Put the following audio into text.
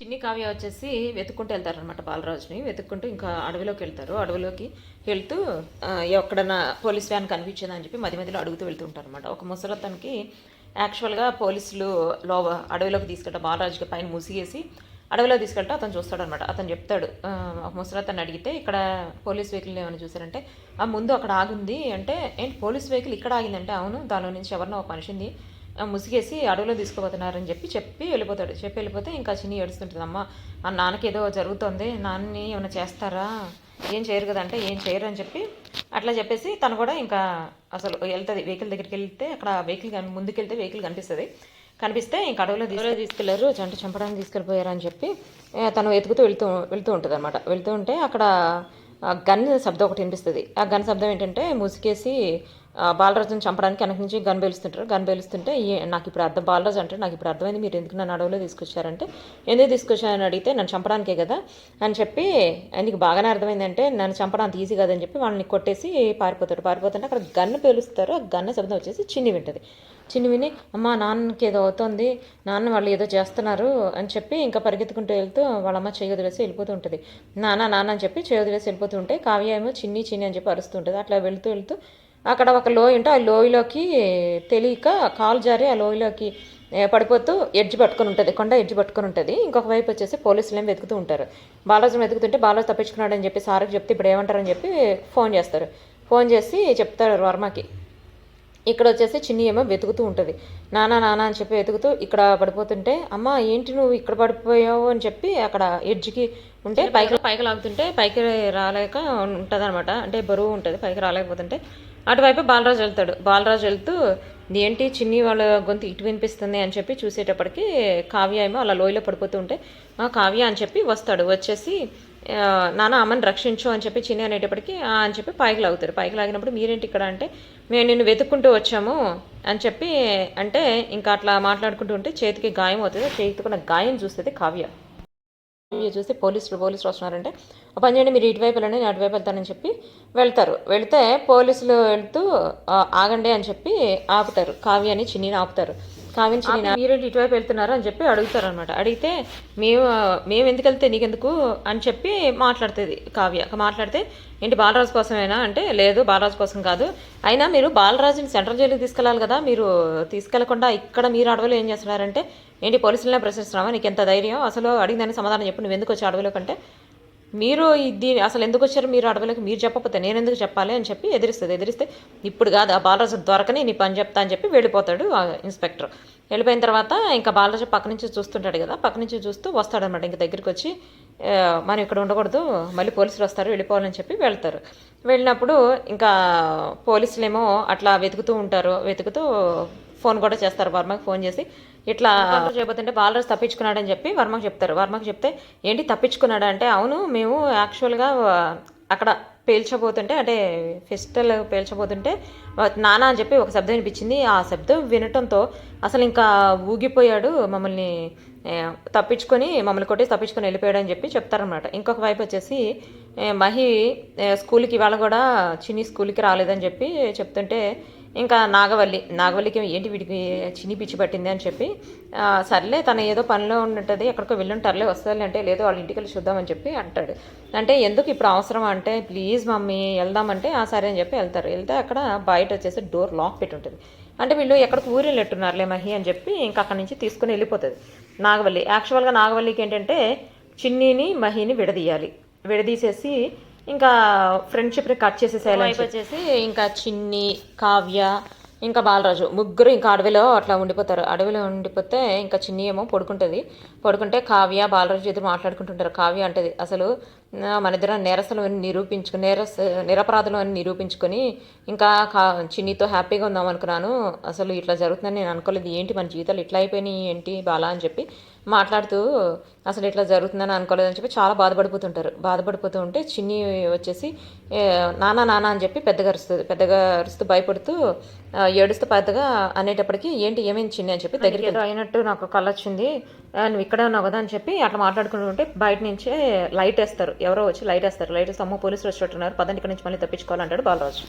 చిన్ని కావ్య వచ్చేసి వెతుక్కుంటూ వెళ్తారనమాట బాలరాజుని. వెతుక్కుంటూ ఇంకా అడవిలోకి వెళ్తారు. అడవిలోకి వెళ్తూ ఎక్కడన్నా పోలీస్ వ్యాన్ కనిపించిందని చెప్పి మధ్య మధ్యలో అడుగుతూ వెళ్తూ ఉంటారు అనమాట ఒక ముసలతనికి యాక్చువల్గా పోలీసులు లో అడవిలోకి తీసుకెళ్తా బాలరాజుకి పైన ముసిగేసి అడవిలో తీసుకెళ్తే అతను చూస్తాడనమాట అతను చెప్తాడు ఒక ముసలతను అడిగితే ఇక్కడ పోలీస్ వెహికల్ ఏమైనా చూసారంటే ఆ ముందు అక్కడ ఆగుంది అంటే ఏంటి పోలీస్ వెహికల్ ఇక్కడ ఆగిందంటే? అవును దానిలో నుంచి ఎవరినో ఒక మనిషింది ముసిగేసి అడవిలో తీసుకుపోతున్నారని చెప్పి చెప్పి వెళ్ళిపోతాడు. చెప్పి వెళ్ళిపోతే ఇంకా చిన్ని ఏడుస్తుంటుంది. అమ్మ ఆ నాన్నకి ఏదో జరుగుతుంది. నాన్నని ఏమైనా చేస్తారా? ఏం చేయరు కదంటే ఏం చేయరు అని చెప్పి అట్లా చెప్పేసి తను కూడా ఇంకా అసలు వెళ్తుంది. వెహికల్ దగ్గరికి వెళ్తే అక్కడ వెహికల్ కన్- ముందుకెళ్తే వెహికల్ కనిపిస్తుంది. కనిపిస్తే ఇంకా అడవిలో తీసుకెళ్ళి తీసుకెళ్ళారు. జంట చంపడానికి తీసుకెళ్ళిపోయారు అని చెప్పి తను వెతుకుతూ వెళ్తూ వెళ్తూ ఉంటుంది అనమాట వెళ్తూ ఉంటే అక్కడ గన్ శబ్దం ఒకటి వినిపిస్తుంది. ఆ గన్ శబ్దం ఏంటంటే ముసుకేసి బాలరాజుని చంపడానికి వెనక నుంచి గన్ పేలుస్తుంటారు. గన్ పేలుస్తుంటే నాకు ఇప్పుడు అర్థం బాలరాజు అంటే నాకు ఇప్పుడు అర్థమైంది మీరు ఎందుకు నన్ను అడవిలో తీసుకొచ్చారంటే ఎందుకు తీసుకొచ్చారని అడిగితే నన్ను చంపడానికే కదా అని చెప్పి నీకు బాగానే అర్థమైందంటే నన్ను చంపడం అంత ఈజీ కదని చెప్పి వాళ్ళని కొట్టేసి పారిపోతాడు. పారిపోతుంటే అక్కడ గన్ను పేలుస్తారు. ఆ గన్న శబ్దం వచ్చేసి చిన్ని వింటది. చిన్ని విని అమ్మ నాన్నకి ఏదో అవుతుంది. నాన్న వాళ్ళు ఏదో చేస్తున్నారు అని చెప్పి ఇంకా పరిగెత్తుకుంటూ వెళ్తూ వాళ్ళమ్మ చేయొదిలేసి వెళ్ళిపోతూ ఉంటుంది. నాన్న నాన్న అని చెప్పి చేయొదిలేసి వెళ్ళిపోతూ ఉంటే కావ్య ఏమో చిన్ని చిన్ని అని చెప్పి అరుస్తుంటుంది అట్లా వెళ్తూ వెళ్తూ అక్కడ ఒక లోయ ఉంటే ఆ లోయలోకి తెలియక కాలు జారి ఆ లోయలోకి పడిపోతూ ఎడ్జ్ పట్టుకొని ఉంటుంది కొండ ఎడ్జ్ పట్టుకొని ఉంటుంది. ఇంకొక వైపు వచ్చేసి పోలీసులు ఏం వెతుకుతూ ఉంటారు. బాలాజీ వెతుకుతుంటే బాలాజీ తప్పించుకున్నాడు అని చెప్పి సార్కి చెప్తే ఇప్పుడు ఏమంటారని చెప్పి ఫోన్ చేస్తారు. ఫోన్ చేసి చెప్తారు వర్మకి. ఇక్కడ వచ్చేసి చిన్ని ఏమో వెతుకుతూ ఉంటుంది. నానా నానా అని చెప్పి వెతుకుతూ ఇక్కడ పడిపోతుంటే అమ్మ ఏంటి నువ్వు ఇక్కడ పడిపోయావు? అని చెప్పి అక్కడ ఎడ్జ్కి ఉంటే పైకి పైకి లాగుతుంటే పైకి రాలేక ఉంటుంది అనమాట అంటే బరువు ఉంటుంది పైకి రాలేకపోతుంటే అటువైపు బాలరాజు వెళ్తాడు. బాలరాజు వెళ్తూ ఏంటి చిన్ని వాళ్ళ గొంతు ఇటు వినిపిస్తుంది అని చెప్పి చూసేటప్పటికి కావ్య ఏమో అలా లోయలో పడిపోతూ ఉంటే "ఆ, కావ్య అని చెప్పి వస్తాడు. వచ్చేసి నాన్న అమ్మని రక్షించు అని చెప్పి చిన్ని అనేటప్పటికి "ఆ" అని చెప్పి పైకి లాగుతారు పైకి లాగినప్పుడు మీరేంటి ఇక్కడ? అంటే మేము నిన్ను వెతుక్కుంటూ వచ్చాము అని చెప్పి అంటే ఇంకా అట్లా మాట్లాడుకుంటూ ఉంటే చేతికి గాయం అవుతుంది. చేతికున్న గాయం చూస్తుంది కావ్య. చూసి పోలీసులు పోలీసులు వస్తున్నారంటే "ఓ పని చేయండి మీరు ఇటువైపు వెళ్ళండి నేను అటువైపు వెళ్తానని చెప్పి వెళ్తారు. వెళ్తే పోలీసులు వెళ్తూ "ఆ, ఆగండి అని చెప్పి ఆపుతారు. కావ్యని చిన్నిని ఆపుతారు. కావ్యని చిన్ని మీరు ఇటువైపు వెళ్తున్నారు అని చెప్పి అడుగుతారు అనమాట అడిగితే మేము మేము ఎందుకు వెళ్తే నీకెందుకు? అని చెప్పి మాట్లాడుతుంది కావ్య. మాట్లాడితే ఏంటి బాలరాజు కోసమేనా అంటే లేదు బాలరాజు కోసం కాదు. అయినా మీరు బాలరాజుని సెంట్రల్ జైలుకి తీసుకెళ్ళాలి కదా మీరు తీసుకెళ్ళకుండా ఇక్కడ మీరు అడవిలో ఏం చేస్తున్నారంటే ఏంటి పోలీసులనే ప్రశ్నిస్తున్నావా? నీకు ఎంత ధైర్యం? అసలు అడిగిందని సమాధానం చెప్పు నువ్వు ఎందుకు వచ్చి అడవిలో కంటే మీరు ఇది అసలు ఎందుకు వచ్చారు మీరు అడవులకు? మీరు చెప్పకపోతే నేను ఎందుకు చెప్పాలి అని చెప్పి ఎదిరిస్తుంది. ఎదిరిస్తే ఇప్పుడు కాదు ఆ బాలరాజు దొరకని నీ పని చెప్తా అని చెప్పి వెళ్ళిపోతాడు ఆ ఇన్స్పెక్టర్. వెళ్ళిపోయిన తర్వాత ఇంకా బాలరాజు పక్క నుంచి చూస్తుంటాడు కదా పక్క నుంచి చూస్తూ వస్తాడనమాట ఇంక దగ్గరికి వచ్చి మనం ఇక్కడ ఉండకూడదు. మళ్ళీ పోలీసులు వస్తారు వెళ్ళిపోవాలని చెప్పి వెళ్తారు. వెళ్ళినప్పుడు ఇంకా పోలీసులేమో అట్లా వెతుకుతూ ఉంటారు. వెతుకుతూ ఫోన్ కూడా చేస్తారు వర్మకి ఫోన్ చేసి. ఇట్లా చేయబోతుంటే బాలరాజు తప్పించుకున్నాడని చెప్పి వర్మకి చెప్తారు. వర్మకి చెప్తే ఏంటి తప్పించుకున్నాడు? అంటే అవును మేము యాక్చువల్గా అక్కడ పేల్చబోతుంటే అంటే ఫెస్టల్ పేల్చబోతుంటే నానా అని చెప్పి ఒక శబ్దం వినిపించింది. ఆ శబ్దం వినటంతో అసలు ఇంకా ఊగిపోయాడు మమ్మల్ని తప్పించుకొని మమ్మల్ని కొట్టేసి తప్పించుకొని వెళ్ళిపోయాడు అని చెప్పి చెప్తారనమాట ఇంకొక వైపు వచ్చేసి మహి స్కూల్కి ఇవాళ కూడా చిన్ని స్కూల్కి రాలేదని చెప్పి చెప్తుంటే ఇంకా నాగవల్లి నాగవల్లికి ఏంటి వీడికి చిన్ని పిచ్చి పట్టింది అని చెప్పి సర్లే తన ఏదో పనిలో ఉన్నట్టది ఎక్కడికో వెళ్ళుంటారులే వస్తుంది అంటే లేదు వాళ్ళ ఇంటికి వెళ్ళి చూద్దామని చెప్పి అంటాడు. అంటే ఎందుకు ఇప్పుడు అవసరం అంటే ప్లీజ్ మమ్మీ వెళ్దామంటే ఆ సరే అని చెప్పి వెళ్తారు. వెళ్తే అక్కడ బయట వచ్చేసి డోర్ లాక్ పెట్టి ఉంటుంది. అంటే వీళ్ళు ఎక్కడికి ఊరు వెళ్ళట్టున్నారులే మహి అని చెప్పి ఇంకా అక్కడి నుంచి తీసుకుని వెళ్ళిపోతుంది నాగవల్లి. యాక్చువల్గా నాగవల్లికి ఏంటంటే చిన్నిని మహిని విడదీయాలి. విడదీసేసి ఇంకా ఫ్రెండ్షిప్ని కట్ చేసేసేయాలి వైపు వచ్చేసి ఇంకా చిన్ని కావ్య ఇంకా బాలరాజు. ముగ్గురు ఇంకా అడవిలో అట్లా ఉండిపోతారు. అడవిలో ఉండిపోతే ఇంకా చిన్ని ఏమో పడుకుంటుంది. పడుకుంటే కావ్య బాలరాజు ఎదురు మాట్లాడుకుంటుంటారు. కావ్య అంటది అసలు మన ఇద్దరు నేరస్తులు అని నిరూపించుకుని నేరస్ నిరపరాధులు అని నిరూపించుకొని ఇంకా చిన్నీతో చిన్నితో హ్యాపీగా ఉందాం అనుకున్నాను. అసలు ఇట్లా జరుగుతుందని నేను అనుకోలేదు. ఏంటి మన జీవితాలు ఇట్లా అయిపోయినాయి? ఏంటి బాలా అని చెప్పి మాట్లాడుతూ అసలు ఇట్లా జరుగుతుందని అనుకోలేదని చెప్పి చాలా బాధపడిపోతుంటారు. బాధపడిపోతూ ఉంటే చిన్ని వచ్చేసి నానా నానా అని చెప్పి పెద్దగా అరుస్తుంది పెద్దగా అరుస్తూ భయపడుతూ ఏడుస్తూ పెద్దగా అనేటప్పటికి ఏంటి ఏమైంది చిన్ని? అని చెప్పి దగ్గరికి అయినట్టు నాకు కళ్ళొచ్చింది నువ్వు ఇక్కడే ఉన్నావు కదా అని చెప్పి అట్లా మాట్లాడుకుంటూ ఉంటే బయట నుంచే లైట్ వేస్తారు. ఎవరో వచ్చి లైట్ వేస్తారు. లైట్ వేస్తే అమ్మ పోలీసులు వచ్చినట్టున్నారు పదండి ఇక్కడి నుంచి మళ్ళీ తప్పించుకోవాలంటాడు బాలరాజు.